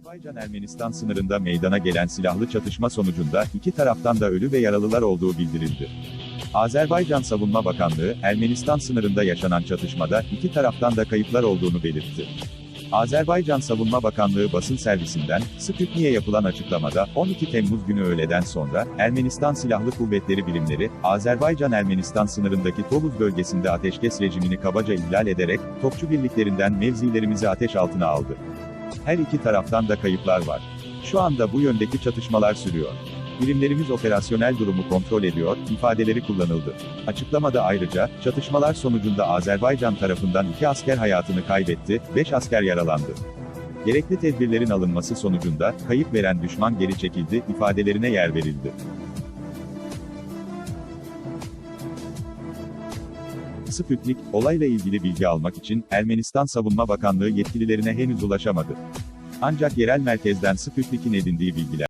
Azerbaycan-Ermenistan sınırında meydana gelen silahlı çatışma sonucunda iki taraftan da ölü ve yaralılar olduğu bildirildi. Azerbaycan Savunma Bakanlığı, Ermenistan sınırında yaşanan çatışmada iki taraftan da kayıplar olduğunu belirtti. Azerbaycan Savunma Bakanlığı basın servisinden, Sputnik'e yapılan açıklamada, 12 Temmuz günü öğleden sonra, Ermenistan Silahlı Kuvvetleri birimleri, Azerbaycan-Ermenistan sınırındaki Tovuz bölgesinde ateşkes rejimini kabaca ihlal ederek, topçu birliklerinden mevzilerimizi ateş altına aldı. Her iki taraftan da kayıplar var. Şu anda bu yöndeki çatışmalar sürüyor. Birimlerimiz operasyonel durumu kontrol ediyor, ifadeleri kullanıldı. Açıklamada ayrıca, çatışmalar sonucunda Azerbaycan tarafından iki asker hayatını kaybetti, 5 asker yaralandı. Gerekli tedbirlerin alınması sonucunda, kayıp veren düşman geri çekildi, ifadelerine yer verildi. Sputnik, olayla ilgili bilgi almak için, Ermenistan Savunma Bakanlığı yetkililerine henüz ulaşamadı. Ancak yerel merkezden Sputnik'in edindiği bilgiler,